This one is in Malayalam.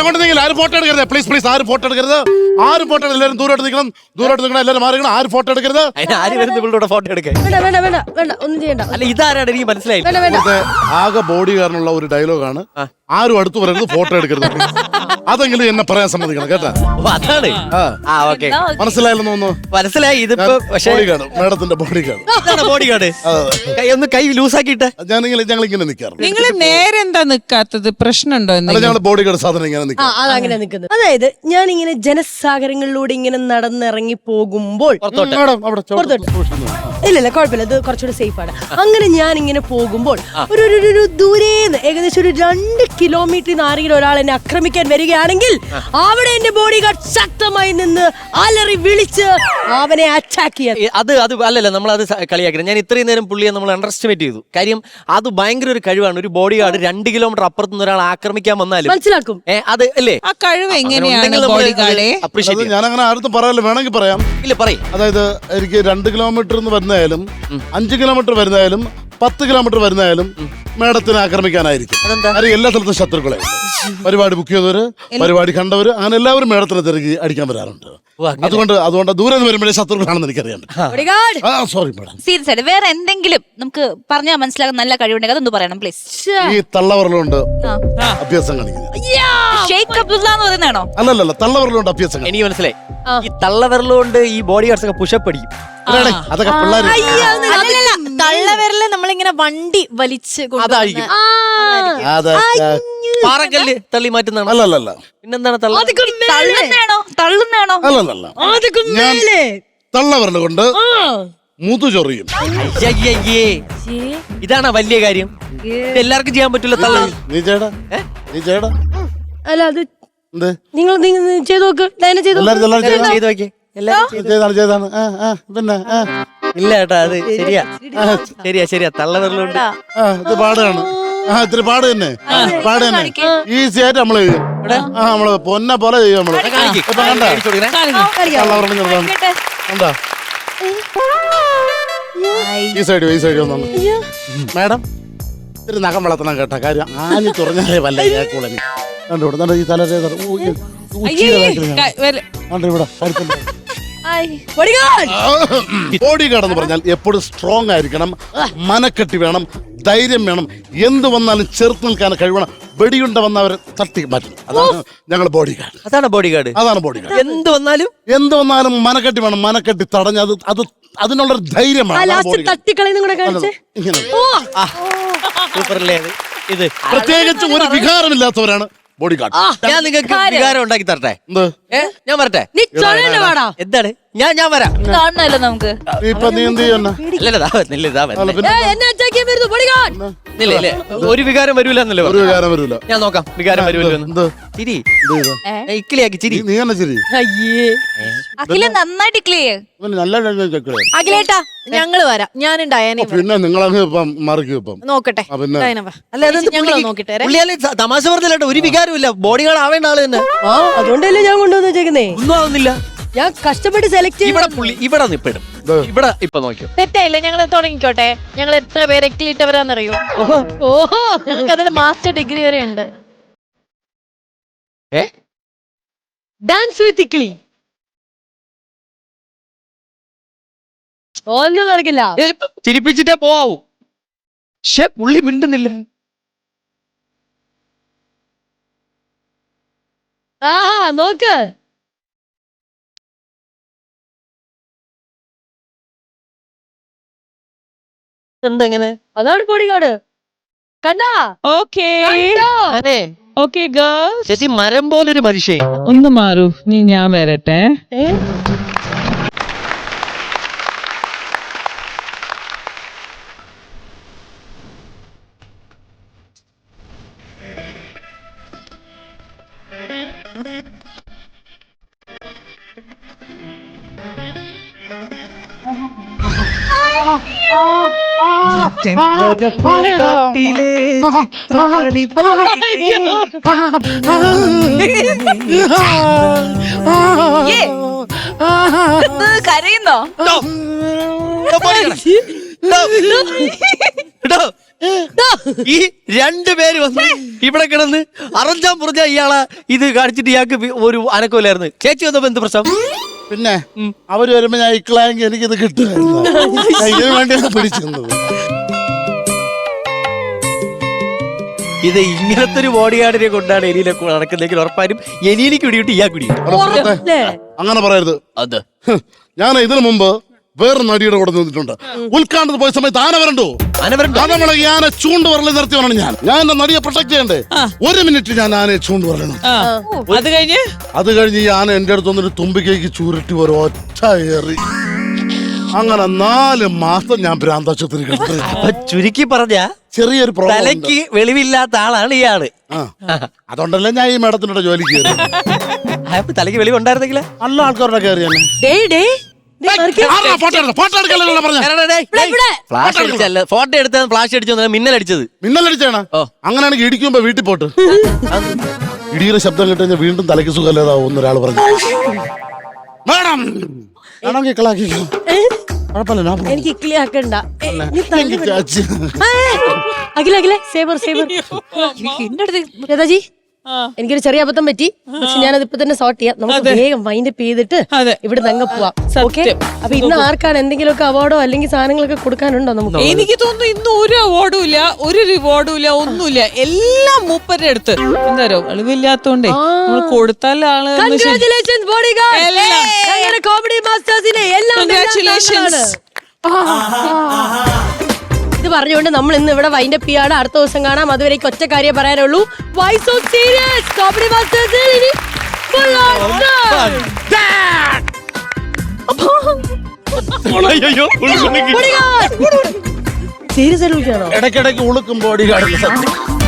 അങ്ങോട്ട് നിങ്ങൾ ആരും ഫോട്ടോ എടുക്കരുത്. പ്ലീസ് പ്ലീസ് ആരും ഫോട്ടോ എടുക്കരുത്. ആരും ഫോട്ടോ എല്ലാവരും ദൂരോട്ട് നിൽക്കണം. ദൂരോട്ട് നിൽക്കണം എല്ലാവരും മാറിക്കണം ആരും ഫോട്ടോ എടുക്കരുത്. അതിന് ആര് വരുന്ന ഇവളുടെ ഫോട്ടോ എടുക്കാൻ? വേണ്ട വേണ്ട വേണ്ട വേണ്ട. ഒന്നും ചെയ്യണ്ട. അല്ല ഇതാരാണ് എനിക്ക് മനസ്സിലായി വേണ്ട വേണ്ട. ഇവിടുത്തെ ആകെ ബോഡി കാരണമുള്ള ഒരു ഡയലോഗാണ് ആരും അടുത്ത് വരരുത് ഫോട്ടോ എടുക്കരുത് അതെങ്കിലും എന്നെ പറയാൻ സമ്മതിക്കണം കേട്ടോ? ഓ അതാണ്. ആ. ആ ഓക്കെ. മനസ്സിലായില്ലെന്ന് തോന്നുന്നു മനസ്സിലായി ഇതിപ്പോ പക്ഷേ ബോഡി ഗാർഡ് മേഡത്തിന്റെ ബോഡി ഗാർഡ് ഇതാണ് ബോഡി ഗാർഡ് കൈ ഒന്ന് കൈ ലൂസാക്കിട്ടെ ഞാനിങ്ങനെ ഞങ്ങൾ ഇങ്ങനെ നിൽക്കാറുണ്ട് നിങ്ങൾ നേരെന്താ നിക്കാത്തത്? പ്രശ്നമുണ്ടോ അല്ല എന്തെങ്കിലും? ഞങ്ങൾ ബോഡി ഗാർഡ് സാധനം ഇങ്ങനെ ആ നിൽക്കും അതങ്ങനെ നിൽക്കുന്നത്. അതായത് ഞാൻ ഇങ്ങനെ ജനസാഗരങ്ങളിലൂടെ ഇങ്ങനെ നടന്നിറങ്ങി പോകുമ്പോൾ പുറത്തോട്ട്. മേഡം അവിടെ പുറത്തോട്ട്. സൂക്ഷിച്ചു നിന്ന്. ഇല്ല ഇല്ല കുഴപ്പമില്ല. ഇത് കുറച്ചുകൂടി സേഫ് ആണ്. അങ്ങനെ ഞാൻ ഇങ്ങനെ പോകുമ്പോൾ ഒരു ഒരു- ഒരു ദൂരേന്ന് ഏകദേശം ഒരു രണ്ട് കിലോമീറ്റർ നിന്ന് ആരെങ്കിലും ഒരാൾ എന്നെ ആക്രമിക്കാൻ വരികയാണെങ്കിൽ അവിടെ എന്റെ ബോഡി ഗാർഡ് ശക്തമായി നിന്ന് അലറി വിളിച്ച് അവനെ അറ്റാക്ക് ചെയ്യാൻ. അത് അത് അല്ലല്ല നമ്മൾ അത് കളിയാക്കണം ഞാൻ ഇത്രയും നേരം പുള്ളിയെ നമ്മൾ അണ്ടർ എസ്റ്റിമേറ്റ് ചെയ്തു. കാര്യം അത് ഭയങ്കര ഒരു കഴിവാണ്. ഒരു ബോഡി ഗാർഡ് രണ്ട് കിലോമീറ്റർ അപ്പുറത്ത് നിന്ന് ഒരാൾ ആക്രമിക്കാൻ വന്നാലും മനസ്സിലാക്കും. അത് അല്ലേ? ആ കഴിവ് എങ്ങനെയാണ് ബോഡി ഗാർഡെ ഞാൻ അങ്ങനെ ആരും പറയാമല്ലോ വേണമെങ്കിൽ പറയാം. ഇല്ല പറയും. അതായത് എനിക്ക് രണ്ട് കിലോമീറ്റർ എന്ന് വരുന്നതായാലും അഞ്ച് കിലോമീറ്റർ വരുന്നതായാലും പത്ത് കിലോമീറ്റർ വരുന്നതായാലും മേഡത്തിനെ ആക്രമിക്കാനായിരിക്കും. കാര്യം എല്ലാ സ്ഥലത്തും ശത്രുക്കളെ. പരിപാടി ബുക്ക് ചെയ്തവര് പരിപാടി കണ്ടവര് അങ്ങനെ എല്ലാവരും മേഡത്തിനെ തിരക്കി അടിക്കാൻ വരാറുണ്ട്. അതുകൊണ്ട് അതുകൊണ്ട് ദൂരെ നിന്ന് വരുമ്പോഴേ ശത്രുക്കളാണെന്ന് എനിക്കറിയാം ബോഡി ഗാർഡ് ആ സോറി മേഡം സീരിയസ് ആയിട്ട് വേറെ എന്തെങ്കിലും നമുക്ക് പറഞ്ഞാൽ മനസ്സിലാക്കാൻ നല്ല കഴിവുണ്ടെങ്കിൽ അതൊന്ന് പറയണം പ്ലീസ് ഈ തള്ളവരലുണ്ട് അഭ്യാസം കാണിക്കുന്നത്. അല്ലല്ല തള്ളവരലുണ്ട് അഭ്യാസം. എനിക്ക് മനസ്സിലായി. ഈ തള്ളവരലുകൊണ്ട് ഈ ബോഡി ഗാർഡ്സ് ഒക്കെ പുഷപ്പ് അടിക്കും. അതൊക്കെ പിള്ളേർ അല്ലല്ല തള്ളവിരൽ നമ്മളിങ്ങനെ വണ്ടി വലിച്ച് അതായിരിക്കും. പാറക്കല്ല് തള്ളി മാറ്റുന്നതാണ്? അല്ലല്ല പിന്നെന്താണ് തള്ള അല്ലല്ലല്ല. ഞാൻ തള്ളവരൽ കൊണ്ട് മുതു ചൊറിയും. അയ്യയ്യേ. ഇതാണോ വലിയ കാര്യം? ഇത് എല്ലാവർക്കും ചെയ്യാൻ പറ്റില്ല തള്ള നീ ചേടാ നീ ചേടാ അല്ല അത് എന്ത്? നിങ്ങൾ നിങ്ങൾ ചെയ്തു നോക്ക്. ഡയന ചെയ്തു എല്ലാരും എല്ലാരും ചെയ്താ ചെയ്ത് നോക്കിയേ. എല്ലാരും ചെയ്താണ് ചെയ്താണ് പിന്നെ ഇല്ല കേട്ടാ അത് ശരിയാ ശരിയാ. ശരിയാ. തള്ളവിരലുണ്ട്. ആ ഇത് പാടാണ് ആ ഇത്തിരി പാട് തന്നെ. പാട് തന്നെ. ഈസി ആയിട്ട് നമ്മൾ ചെയ്യും. ആ നമ്മൾ പൊന്നെ പോലെ ചെയ്യും നമ്മൾ. ഇപ്പൊ കണ്ട. തള്ളവരലും ചെറുതാണ് കണ്ടാ? ഈ സൈഡ് ഈ സൈഡ് വന്നു മാഡം ഇത്തിരി നഖം വളർത്തണം കേട്ടാ. കാര്യം ആഞ്ഞു തുറഞ്ഞാലേ വല്ല കേൾക്കൂളനി കണ്ടു കണ്ടോ ഈ തല കണ്ടു ഇവിടെ? കഴുത്തിന്റെ ബോഡി ഗാർഡ് എന്ന് പറഞ്ഞാൽ എപ്പോഴും സ്ട്രോങ് ആയിരിക്കണം മനക്കെട്ടി വേണം ധൈര്യം വേണം. എന്ത് വന്നാലും ചെറുത്ത് നിൽക്കാൻ കഴിവണം. വെടിയുണ്ട വന്നവരെ തട്ടി മാറ്റും. അതാണ് ഞങ്ങൾ ബോഡി ഗാർഡ് അതാണ് ബോഡി ഗാർഡ് അതാണ് ബോഡി ഗാർഡ് എന്ത് വന്നാലും? എന്ത് വന്നാലും മനക്കെട്ടി വേണം. മനക്കെട്ടി തടഞ്ഞ അത് അത് അതിനുള്ളൊരു ധൈര്യമാണ്. ഇത്. പ്രത്യേകിച്ച് ഒരു വികാരമില്ലാത്തവരാണ് ബോഡി ഗാർഡ് ഞാൻ നിങ്ങൾക്ക് വികാരം ഉണ്ടാക്കി തരട്ടെ. ഞാൻ വരട്ടെ. വാടാ. എന്താണ്? ഞാൻ ഞാൻ വരാം. കാണണല്ലോ നമുക്ക്. നീ ഇപ്പൊ എന്ത് ചെയ്യുന്ന. ഒരു വികാരം വരൂല ഒരു വികാരം വരൂല. ഞാൻ നോക്കാം വികാരം വരൂല്ലോ ചിരി. ഇക്കിളിയാക്കി ചിരി. നീ- തന്നെ അയ്യേ. അഖില നന്നായിട്ട് അഖിലേട്ടാ ഞങ്ങൾ വരാം. ഞാനും. പിന്നെ നിങ്ങളങ്ങ് മറിക്കും ഇപ്പം. നോക്കട്ടെ. തമാശ പറഞ്ഞില്ല ഒരു വികാരം ഇല്ല. ബോഡി ഗാർഡ് ആവേണ്ട ആൾ തന്നെ. ആ അതുകൊണ്ടല്ലേ ഞാൻ കൊണ്ടുവന്ന് വെച്ചേക്കുന്നേ? ഒന്നും ആവുന്നില്ല. ഞാൻ കഷ്ടപ്പെട്ട് സെലക്ട് ഇവിടെ പുള്ളി ഇവിടെ നിപ്പിടും. ഇവിടെ ഇപ്പൊ നോക്കിയോ? തെറ്റായില്ല ഞങ്ങൾ തുടങ്ങിക്കോട്ടെ. ഞങ്ങൾ എത്ര പേര് എക്ലിട്ടവരാന്നറിയോ ഓഹോ ഞങ്ങൾക്ക് അതിൽ മാസ്റ്റർ ഡിഗ്രി വരെ ഉണ്ട്. ഡാൻസ് വിത്ത് ഇക്ലി ഒന്നും നടക്കില്ല. ചിരിപ്പിച്ചിട്ടേ പോവാവൂ. പക്ഷെ പുള്ളി മിണ്ടുന്നില്ല. ആ നോക്ക്. എന്തെങ്ങനെ? അതാണ് ബോഡി ഗാർഡ് കണ്ടാ? ഓക്കേ? അതെ. Okay girls. ചേച്ചി മരം പോലൊരു മനുഷ്യൻ. ഒന്ന് മാറൂ നീ ഞാൻ വരട്ടെ. ഏ? കരയുന്നോ. ഡോ. ഈ രണ്ടുപേര് വന്ന് ഇവിടെ കിടന്ന് അറഞ്ചാൻ പുറഞ്ഞ ഇയാളെ ഇത് കാണിച്ചിട്ട് ഇയാൾക്ക് ഒരു അനക്കമില്ലായിരുന്നു. ചേച്ചി വന്നപ്പോ എന്ത് പ്രശ്നം? പിന്നെ അവർ വരുമ്പോ ഞാൻ ഇക്കളായെങ്കിൽ എനിക്കിത് കിട്ടുമായിരുന്നു. ഞാൻ ഇതിനു വേണ്ടിയാണ് പിടിച്ചിരുന്നത്. ഇത് ഇങ്ങനത്തെ ഒരു ബോഡി ഗാർഡിനെ കൊണ്ടാണ് എലീനെ കൂടെ നടക്കുന്നെങ്കിൽ ഉറപ്പായും എനിയിലേക്ക് കുടിയിട്ട് ഇയാ അല്ലേ? അങ്ങനെ പറയരുത്. അത്. ഞാൻ ഇതിനു മുമ്പ് വേറെ നടിയുടെ കൂടെ നിന്നിട്ടുണ്ട്. ഉൽക്കാണ്ടത് പോയ സമയത്ത് ആന വരണ്ടോ? നമ്മളെ ഈ ആന ചൂണ്ട് വരൽ നിർത്തിയാണ് ഞാൻ. ഞാൻ എന്റെ നടിയെ പ്രൊട്ടക്ട് ചെയ്യണ്ടേ? ഒരു മിനിറ്റ് ഞാൻ ആനയെ ചൂണ്ട് വരണം ആ. അത് കഴിഞ്ഞ്? അത് കഴിഞ്ഞ് ഈ ആന എന്റെ അടുത്ത് വന്നിട്ട് തുമ്പിക്കേക്ക് ചൂരട്ടി ഒരു ഒറ്റ ഏറി. അങ്ങനെ നാല് മാസം ഞാൻ ഭ്രാന്താശുപത്രി ചുരുക്കി പറഞ്ഞ ചെറിയൊരു. തലയ്ക്ക് വെളിവില്ലാത്ത ആളാണ് ഇയാൾ ആ. അതുകൊണ്ടല്ലേ ഞാൻ ഈ മേഡത്തിനോട് ജോലിക്ക് തലയ്ക്ക് വെളിവുണ്ടായിരുന്നെങ്കിലേ? നല്ല ആൾക്കാരുടെ കയറിയാണ് ഫോട്ടോ എടുത്ത്? ഫോട്ടോ എടുക്കല്ലോ പറഞ്ഞ ഫ്ലാഷ് അടിച്ചല്ല. ഫോട്ടോ എടുത്ത ഫ്ലാഷ് അടിച്ചു മിന്നലടിച്ചത് മിന്നലടിച്ചാണ്. അങ്ങനെയാണെങ്കിൽ ഇടിക്കുമ്പോ വീട്ടിൽ പോട്ട്. ഇടിയുടെ ശബ്ദം കേട്ട് കഴിഞ്ഞാൽ വീണ്ടും തലയ്ക്ക് സുഖമല്ലേതാവും ഒരാൾ പറഞ്ഞു. മാഡം. എനിക്ക് ഇക്ലി ആക്കണ്ട. അഖില അഖില സേവർ സേവർ. എന്റെ അടുത്ത്. എനിക്കൊരു ചെറിയ അബദ്ധം പറ്റി. പക്ഷെ ഞാനത് ഇപ്പൊ തന്നെ സോർട്ട് ചെയ്യാം. നമുക്ക് വേഗം വൈൻഡ് അപ്പ് ചെയ്തിട്ട്. ഇവിടെ അങ്ങ് പോവാം. ഓക്കെ അപ്പൊ ഇന്ന് ആർക്കാണ് എന്തെങ്കിലുമൊക്കെ അവാർഡോ അല്ലെങ്കിൽ സാധനങ്ങളൊക്കെ കൊടുക്കാനുണ്ടോ നമുക്ക്? എനിക്ക് തോന്നുന്നു ഇന്ന് ഒരു അവാർഡും ഇല്ല ഒരു റിവാർഡും ഇല്ല ഒന്നുമില്ല എല്ലാം മൂപ്പരുടെ അടുത്ത്. എന്താരോ അളിവില്ലാത്തോണ്ടേ നമ്മൾ കൊടുത്താൽ ആൾ കോമഡി മാസ്റ്റേഴ്സിനെ എല്ലാം. ഇത് പറഞ്ഞുകൊണ്ട് നമ്മൾ ഇന്ന് ഇവിടെ വൈൻഡ് അപ്പ് ചെയ്യാണ്. അടുത്ത ദിവസം കാണാം. അതുവരേക്ക് ഒറ്റ കാര്യം പറയാനുള്ളൂ. വൈസ് ഓഫ് സീരിയസ് കോമഡി മാസ്റ്റേഴ്സിൽ ഇനി full on fun. Bodyguard. Serious ആയിട്ട് വിളിക്കാണോ ഇടയ്ക്കിടയ്ക്ക് ഉളുക്കും ബോഡി കാണുന്നു